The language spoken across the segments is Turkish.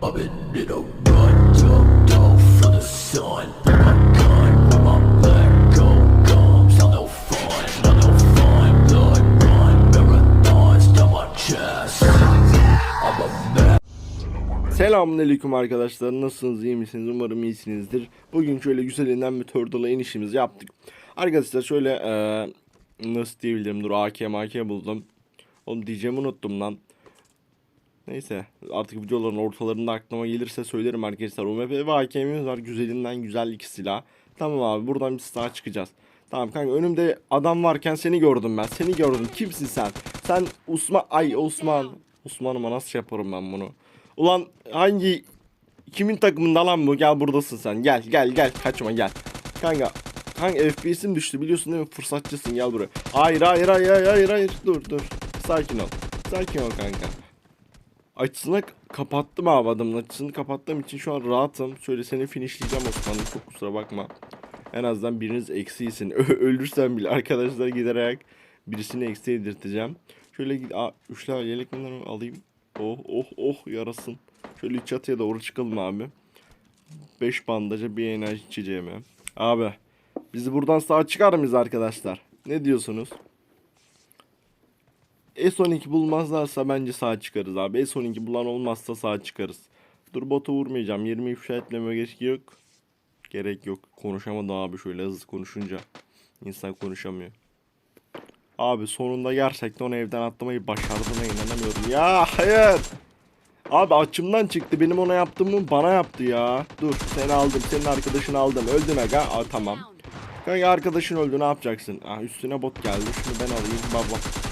I've been in a rut, ducked off for the sun. Put my gun where my black gold comes. Not no fun, not no fun. Blood run, marathons down my chest. I'm a man. Selamünaleyküm arkadaşlar. Nasılsınız? iyi misiniz? Umarım iyisinizdir. Bugün şöyle güzelinden bir Turtle'a inişimizi yaptık. Arkadaşlar şöyle eee nasıl diyebilirim? Dur AK AK buldum. Onu diyeceğimi unuttum lan. Neyse artık videoların ortalarında aklıma gelirse söylerim arkadaşlar. UMP ve AK'miz var. Güzelinden güzel iki silah. Tamam abi buradan bir sağa çıkacağız. Tamam kanka önümde adam varken seni gördüm ben. Seni gördüm. Kimsin sen? Sen Osman ay Osman. Osman'ıma nasıl şey yaparım ben bunu? Ulan hangi kimin takımında lan bu? Gel buradasın sen. Gel gel gel kaçma gel. Kanka Kanka FPS'im düştü biliyorsun değil mi? Fırsatçısın gel buraya. Hayır hayır hayır hayır, hayır. Dur dur. Sakin ol. Sakin ol kanka. Açısını kapattım abi adamın açısını kapattığım için şu an rahatım. Şöyle seni finishleyeceğim Osman'ım çok kusura bakma. En azından biriniz eksiğisin. Ölürsen bile arkadaşlar giderek birisini eksi yedirteceğim. Şöyle. Aa, üçlü yelek alayım. Oh oh oh yarasın. Şöyle çatıya doğru çıkalım abi. 5 bandaja bir enerji içeceğime. Abi bizi buradan sağ çıkar mıyız arkadaşlar? Ne diyorsunuz? S12 bulmazlarsa bence sağ çıkarız abi. S12 bulan olmazsa sağ çıkarız. Dur botu vurmayacağım. 20 ifşa etmeme gerek yok. Gerek yok. Konuşamadım abi şöyle hızlı konuşunca. İnsan konuşamıyor. Abi sonunda gerçekten onu evden atlamayı başardığına inanamıyorum. Ya hayır. Abi açımdan çıktı. Benim ona yaptığımı bana yaptı ya. Dur seni aldım. Senin arkadaşını aldım. Öldün aga. Aa, tamam. Kanka arkadaşın öldü ne yapacaksın? Ah üstüne bot geldi. Şunu ben alayım. Bak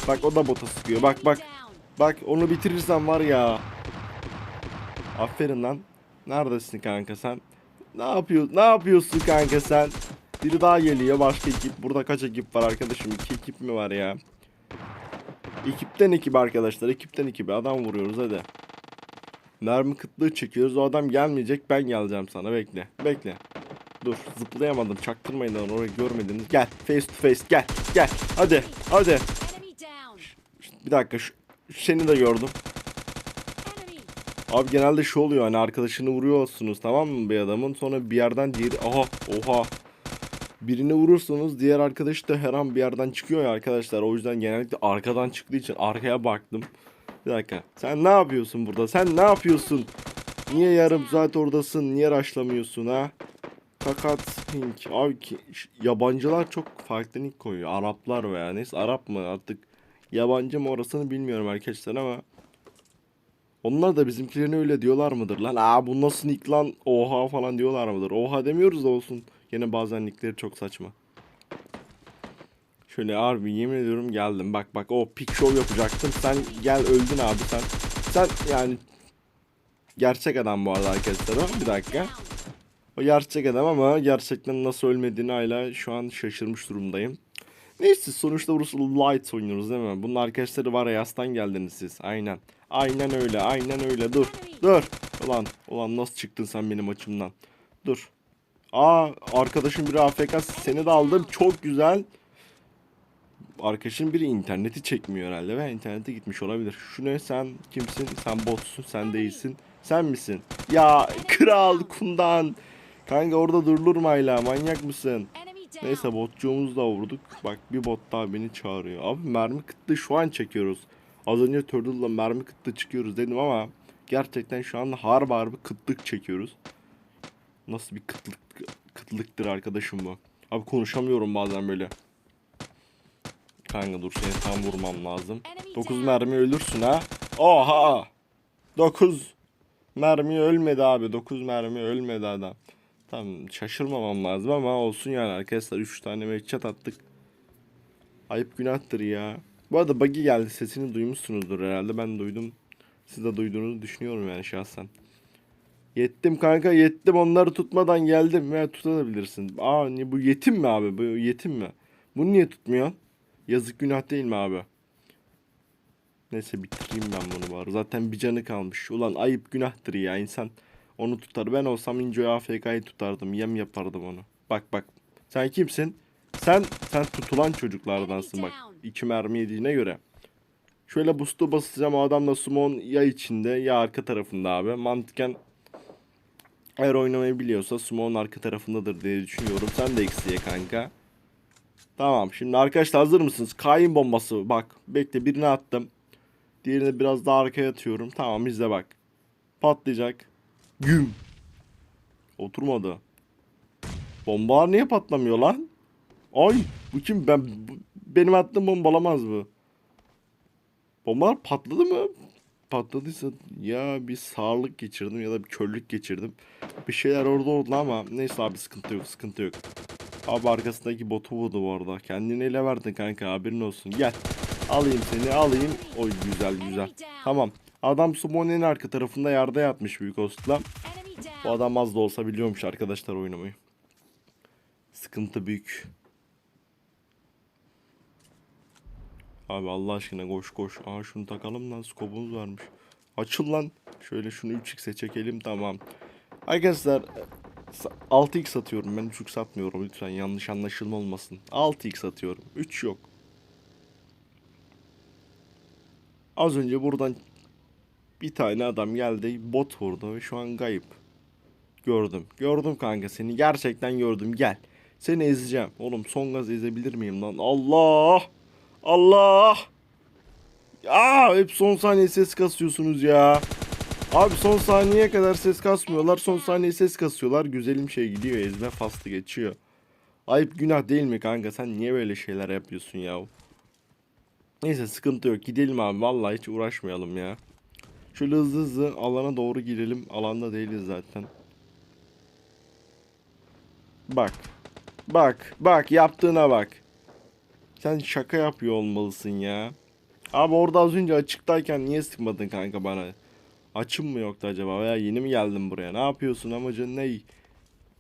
bak. O da bota sıkıyor. Bak bak. Bak onu bitirirsen var ya. Aferin lan. Neredesin kanka sen? Ne yapıyorsun? Ne yapıyorsun kanka sen? Biri daha geliyor başka ekip. Burada kaç ekip var arkadaşım? İki ekip mi var ya? Ekipten ekip arkadaşlar. Ekipten ekibe adam vuruyoruz hadi. Mermi kıtlığı çekiyoruz. O adam gelmeyecek. Ben geleceğim sana. Bekle. Bekle. Dur. Zıplayamadım. Çaktırmayın lan orayı görmediniz. Gel. Face to face. Gel. Gel. Hadi. Hadi. Bir dakika. Şu, seni de gördüm. Abi genelde şu oluyor hani arkadaşını vuruyorsunuz tamam mı bir adamın sonra bir yerden diğeri aha oha birini vurursunuz diğer arkadaş da her an bir yerden çıkıyor ya arkadaşlar o yüzden genellikle arkadan çıktığı için arkaya baktım. Bir dakika sen ne yapıyorsun burada sen ne yapıyorsun? Niye yarım saat oradasın niye raşlamıyorsun ha? Fakat Hink abi ki, yabancılar çok farklı nick koyuyor Araplar veya neyse Arap mı artık yabancı mı orasını bilmiyorum arkadaşlar ama onlar da bizimkilerine öyle diyorlar mıdır lan? Aa bu nasıl nick lan? Oha falan diyorlar mıdır? Oha demiyoruz da olsun. Yine bazen nickleri çok saçma. Şöyle harbi yemin ediyorum geldim. Bak bak o pick show yapacaktım. Sen gel öldün abi sen. Sen yani gerçek adam bu arada arkadaşlar. Bir dakika. O gerçek adam ama gerçekten nasıl ölmediğini hala şu an şaşırmış durumdayım. Neyse sonuçta burası light oynuyoruz değil mi? Bunun arkadaşları var ya yastan geldiniz siz. Aynen. Aynen öyle. Aynen öyle. Dur. Dur. Ulan. Ulan nasıl çıktın sen benim açımdan? Dur. Aa arkadaşım biri AFK seni de aldım. Çok güzel. Arkadaşın biri interneti çekmiyor herhalde ve internete gitmiş olabilir. Şu ne sen kimsin? Sen botsun sen değilsin. Sen misin? Ya kral kundan. Kanka orada durulur mu hala? Manyak mısın? Neyse botçuğumuzu da vurduk. Bak bir bot daha beni çağırıyor. Abi mermi kıtlığı şu an çekiyoruz. Az önce Turtle'la mermi kıtlığı çıkıyoruz dedim ama gerçekten şu an harbi harbi kıtlık çekiyoruz. Nasıl bir kıtlık kıtlıktır arkadaşım bu. Abi konuşamıyorum bazen böyle. Kanka dur seni tam vurmam lazım. 9 mermi ölürsün ha. Oha! 9 mermi ölmedi abi. 9 mermi ölmedi adam. Tamam şaşırmamam lazım ama olsun yani arkadaşlar 3 tane headshot attık. Ayıp günahtır ya. Bu arada buggy geldi sesini duymuşsunuzdur herhalde ben duydum. Siz de duyduğunuzu düşünüyorum yani şahsen. Yettim kanka yettim onları tutmadan geldim veya tutabilirsin. Aa ni bu yetim mi abi bu yetim mi? Bunu niye tutmuyor? Yazık günah değil mi abi? Neyse bitireyim ben bunu bari. Zaten bir canı kalmış. Ulan ayıp günahtır ya insan onu tutar. Ben olsam Injo'ya AFK'yı tutardım. Yem yapardım onu. Bak bak. Sen kimsin? Sen sen tutulan çocuklardansın bak. İki mermi yediğine göre. Şöyle boost'u basacağım. O adam da summon ya içinde ya arka tarafında abi. Mantıken eğer oynamayı biliyorsa summon arka tarafındadır diye düşünüyorum. Sen de eksiye kanka. Tamam şimdi arkadaşlar hazır mısınız? Kain bombası bak. Bekle birini attım. Diğerini biraz daha arkaya atıyorum. Tamam izle bak. Patlayacak. Güm. Oturmadı. Bombalar niye patlamıyor lan? Ay bu kim? Ben bu- benim attığım bombalamaz bu. Bombalar patladı mı? Patladıysa ya bir sağırlık geçirdim ya da bir körlük geçirdim. Bir şeyler orada oldu ama neyse abi sıkıntı yok sıkıntı yok. Abi arkasındaki botu vurdu bu arada. Kendini ele verdin kanka haberin olsun. Gel. Alayım seni alayım. Oy güzel güzel. Tamam. Adam Summone'nin arka tarafında yerde yatmış büyük hostla. Enemy Bu adam az da olsa biliyormuş arkadaşlar oynamayı. Sıkıntı büyük. Abi Allah aşkına koş koş. Aa şunu takalım lan skopumuz varmış. Açıl lan. Şöyle şunu 3x'e çekelim tamam. Arkadaşlar sa- 6x atıyorum ben 3x atmıyorum lütfen yanlış anlaşılma olmasın. 6x atıyorum 3 yok. Az önce buradan bir tane adam geldi bot vurdu ve şu an kayıp. Gördüm. Gördüm kanka seni gerçekten gördüm gel. Seni ezeceğim. Oğlum son gaz ezebilir miyim lan? Allah! Allah! Ya hep son saniye ses kasıyorsunuz ya. Abi son saniyeye kadar ses kasmıyorlar. Son saniye ses kasıyorlar. Güzelim şey gidiyor. Ezme faslı geçiyor. Ayıp günah değil mi kanka? Sen niye böyle şeyler yapıyorsun ya? Neyse sıkıntı yok. Gidelim abi. Vallahi hiç uğraşmayalım ya. Şöyle hızlı hızlı alana doğru girelim. Alanda değiliz zaten. Bak. Bak. Bak. Yaptığına bak. Sen şaka yapıyor olmalısın ya. Abi orada az önce açıktayken niye sıkmadın kanka bana? Açım mı yoktu acaba veya yeni mi geldin buraya? Ne yapıyorsun amacın ne?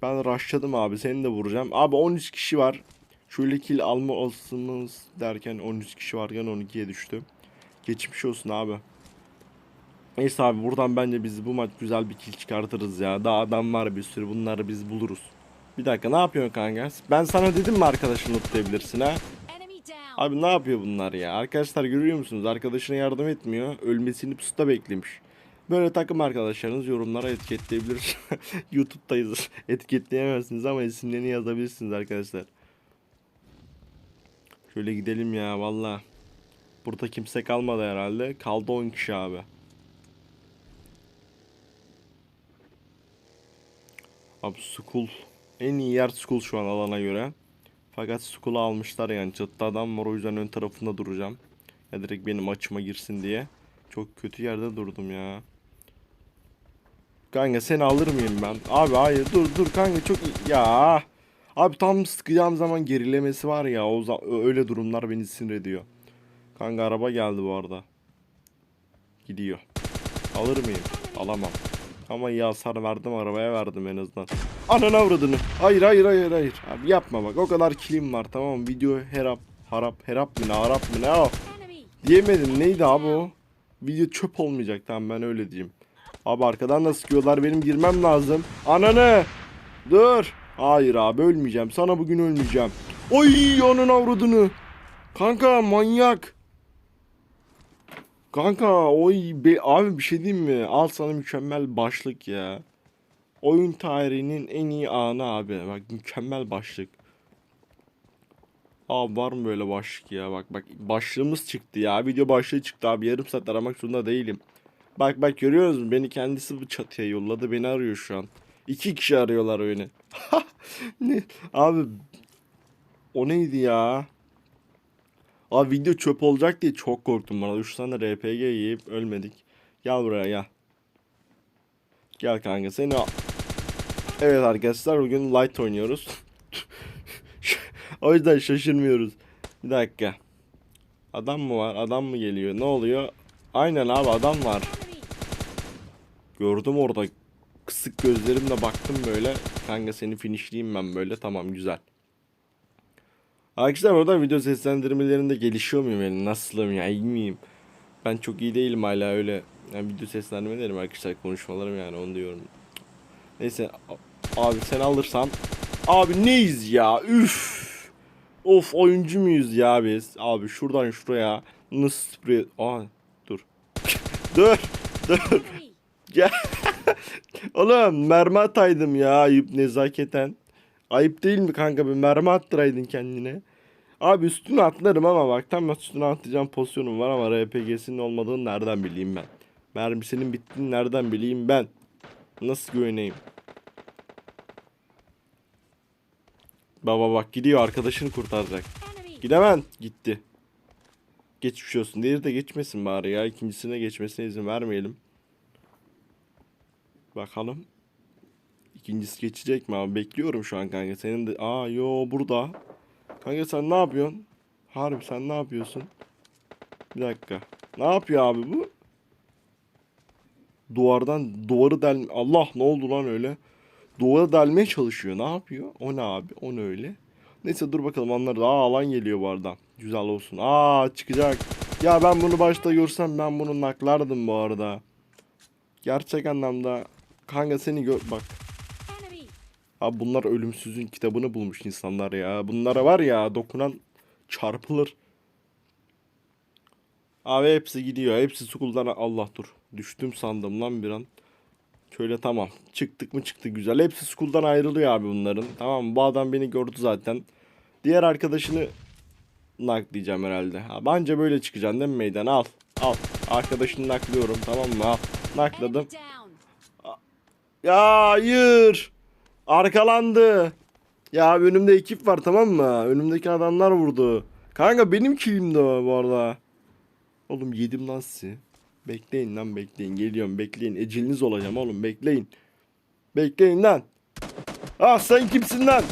Ben rushladım abi seni de vuracağım. Abi 13 kişi var. Şöyle kill alma olasılığımız derken 13 kişi varken 12'ye düştü. Geçmiş olsun abi. Neyse abi buradan bence biz bu maç güzel bir kill çıkartırız ya. Daha adam var bir sürü bunları biz buluruz. Bir dakika ne yapıyorsun kanka? Ben sana dedim mi arkadaşını tutabilirsin ha? Abi ne yapıyor bunlar ya? Arkadaşlar görüyor musunuz? Arkadaşına yardım etmiyor. Ölmesini pusuda beklemiş. Böyle takım arkadaşlarınız yorumlara etiketleyebilir. YouTube'dayız. Etiketleyemezsiniz ama isimlerini yazabilirsiniz arkadaşlar. Şöyle gidelim ya valla. Burada kimse kalmadı herhalde. Kaldı 10 kişi abi. Abi school. En iyi yer school şu an alana göre. Fakat school'u almışlar yani çatıda adam var o yüzden ön tarafında duracağım. Ya direkt benim açıma girsin diye. Çok kötü yerde durdum ya. Kanka seni alır mıyım ben? Abi hayır dur dur kanka çok iyi. Ya. Abi tam sıkacağım zaman gerilemesi var ya o öyle durumlar beni sinir ediyor. Kanka araba geldi bu arada. Gidiyor. Alır mıyım? Alamam. Ama iyi hasar verdim arabaya verdim en azından. Ananı avradını. Hayır hayır hayır hayır. Abi yapma bak o kadar kilim var tamam? Video herap harap herap mı ne harap mı ne o? Diyemedim neydi abi o? Video çöp olmayacak tamam ben öyle diyeyim. Abi arkadan da sıkıyorlar benim girmem lazım. Ananı! Dur! Hayır abi ölmeyeceğim sana bugün ölmeyeceğim. Oy onun avradını. Kanka manyak. Kanka oy be, abi bir şey diyeyim mi? Al sana mükemmel başlık ya. Oyun tarihinin en iyi anı abi. Bak mükemmel başlık. Abi var mı böyle başlık ya? Bak bak başlığımız çıktı ya. Video başlığı çıktı abi. Yarım saat aramak zorunda değilim. Bak bak görüyor musun? Beni kendisi bu çatıya yolladı. Beni arıyor şu an. İki kişi arıyorlar beni. ne? Abi o neydi ya? Abi video çöp olacak diye çok korktum bana. 3 tane RPG yiyip ölmedik. Gel buraya gel. Gel kanka seni. Evet arkadaşlar bugün light oynuyoruz. o yüzden şaşırmıyoruz. Bir dakika. Adam mı var? Adam mı geliyor? Ne oluyor? Aynen abi adam var. Gördüm orada. Kısık gözlerimle baktım böyle. Kanka seni finishleyeyim ben böyle. Tamam güzel. Arkadaşlar orada video seslendirmelerinde gelişiyor muyum yani? Nasılım ya? iyi miyim? Ben çok iyi değilim hala öyle. Yani video seslendirmelerim arkadaşlar konuşmalarım yani onu diyorum. Neyse abi sen alırsan abi neyiz ya? Üf. Of oyuncu muyuz ya biz? Abi şuradan şuraya Nasıl sprey? Aa dur. dur. Dur. Gel. Oğlum mermi ataydım ya ayıp nezaketen. Ayıp değil mi kanka bir mermi attıraydın kendine. Abi üstüne atlarım ama bak tam üstüne atlayacağım pozisyonum var ama RPG'sinin olmadığını nereden bileyim ben. Mermisinin bittiğini nereden bileyim ben. Nasıl güveneyim? Baba bak gidiyor arkadaşını kurtaracak. Gidemem. Gitti. Geçmiş olsun. Diğeri de geçmesin bari ya. İkincisine geçmesine izin vermeyelim. Bakalım. İkincisi geçecek mi abi? Bekliyorum şu an kanka. Senin de... Aa yo burada. Kanka sen ne yapıyorsun? Harbi sen ne yapıyorsun? Bir dakika. Ne yapıyor abi bu? Duvardan duvarı del... Allah ne oldu lan öyle? Duvara delmeye çalışıyor. Ne yapıyor? O ne abi? O ne öyle? Neyse dur bakalım anlarız. Aa alan geliyor bu arada. Güzel olsun. Aa çıkacak. Ya ben bunu başta görsem ben bunu naklardım bu arada. Gerçek anlamda kanka seni gör bak. Abi bunlar ölümsüzün kitabını bulmuş insanlar ya. Bunlara var ya dokunan çarpılır. Abi hepsi gidiyor. Hepsi school'dan Allah dur. Düştüm sandım lan bir an. Şöyle tamam. Çıktık mı çıktı güzel. Hepsi school'dan ayrılıyor abi bunların. Tamam mı? Bu adam beni gördü zaten. Diğer arkadaşını naklayacağım herhalde. Ha, bence böyle çıkacaksın değil mi meydan? Al. Al. Arkadaşını naklıyorum tamam mı? Al. Nakladım. Ya hayır. Arkalandı. Ya önümde ekip var tamam mı? Önümdeki adamlar vurdu. Kanka benim kilimdi o bu arada. Oğlum yedim lan sizi. Bekleyin lan bekleyin. Geliyorum bekleyin. Eceliniz olacağım oğlum bekleyin. Bekleyin lan. Ah sen kimsin lan?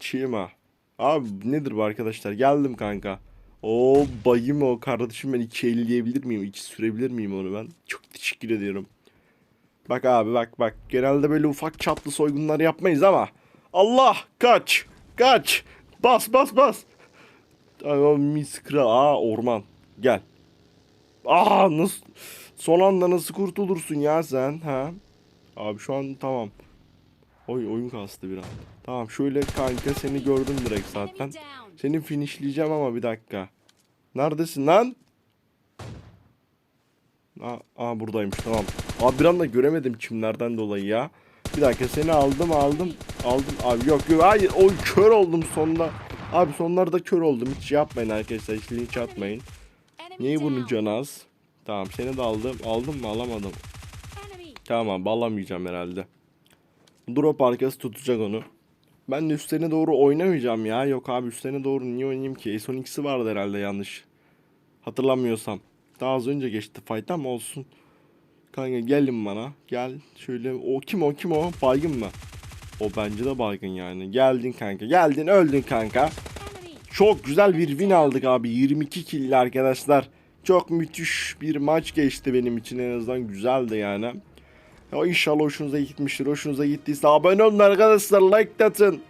Çiğma. Abi nedir bu arkadaşlar? Geldim kanka. O bayım o kardeşim ben iki elleyebilir miyim? İki sürebilir miyim onu ben? Çok teşekkür ediyorum. Bak abi bak bak. Genelde böyle ufak çaplı soygunlar yapmayız ama. Allah kaç. Kaç. Bas bas bas. Ay, o mis kral. Aa orman. Gel. Aa nasıl. Son anda nasıl kurtulursun ya sen ha? Abi şu an tamam. Oy oyun kastı bir an. Tamam şöyle kanka seni gördüm direkt zaten. Seni finishleyeceğim ama bir dakika. Neredesin lan? Aa, aa buradaymış tamam. Abi bir anda göremedim çimlerden dolayı ya. Bir dakika seni aldım aldım. Aldım abi yok yok hayır oy kör oldum sonunda. Abi sonlarda kör oldum hiç yapmayın arkadaşlar hiç linç atmayın. Niye bunun canı az? Tamam seni de aldım. Aldım mı alamadım. Tamam bağlamayacağım herhalde. Drop arkası tutacak onu. Ben de üstlerine doğru oynamayacağım ya. Yok abi üstlerine doğru niye oynayayım ki? S12'si vardı herhalde yanlış. Hatırlamıyorsam. Daha az önce geçti fight ama olsun. Kanka gelin bana. Gel şöyle. O kim o kim o? Baygın mı? O bence de baygın yani. Geldin kanka. Geldin öldün kanka. Çok güzel bir win aldık abi. 22 kill arkadaşlar. Çok müthiş bir maç geçti benim için en azından güzeldi yani. Ya inşallah hoşunuza gitmiştir. Hoşunuza gittiyse abone olun arkadaşlar. Like atın.